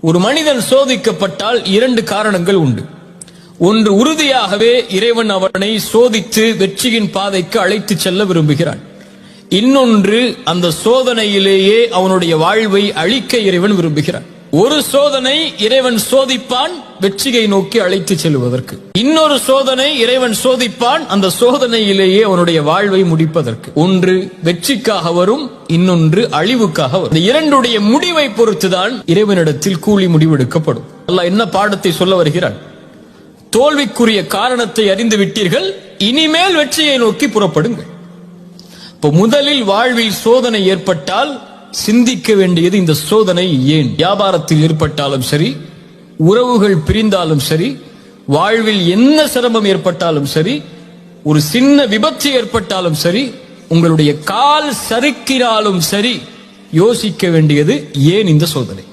ஒரு மனிதன் சோதிக்கப்பட்டால் இரண்டு காரணங்கள் உண்டு. ஒன்று உறுதியாகவே இறைவன் அவனை சோதித்து வெற்றியின் பாதைக்கு அழைத்து செல்ல விரும்புகிறான். இன்னொன்று அந்த சோதனையிலேயே அவனுடைய வாழ்வை அழிக்க இறைவன் விரும்புகிறான். ஒரு சோதனை இறைவன் சோதிப்பான் வெற்றியை நோக்கி அழைத்து செல்வதற்கு. இன்னொரு சோதனை இறைவன் சோதிப்பான் அந்த சோதனையிலேயே அவனுடைய வாழ்வை முடிப்பதற்கு. ஒன்று வெற்றிக்காக வரும் இன்னொன்று அழிவுக்காக வரும். இந்த இரண்டுடைய முடிவை பொறுத்துதான் இறைவனிடத்தில் கூலி முடிவெடுக்கப்படும். அல்ல என்ன பாடத்தை சொல்ல வருகிறான்? தோல்விக்குரிய காரணத்தை அறிந்து விட்டீர்கள் இனிமேல் வெற்றியை நோக்கி புறப்படுங்கள். இப்போ முதலில் வாழ்வில் சோதனை ஏற்பட்டால் சிந்திக்க வேண்டியது இந்த சோதனை ஏன்? வியாபாரத்தில் ஏற்பட்டாலும் சரி உறவுகள் பிரிந்தாலும் சரி வாழ்வில் என்ன சிரமம் ஏற்பட்டாலும் சரி ஒரு சின்ன விபத்து ஏற்பட்டாலும் சரி உங்களுடைய கால் சறுக்கினாலும் சரி யோசிக்க வேண்டியது ஏன் இந்த சோதனை?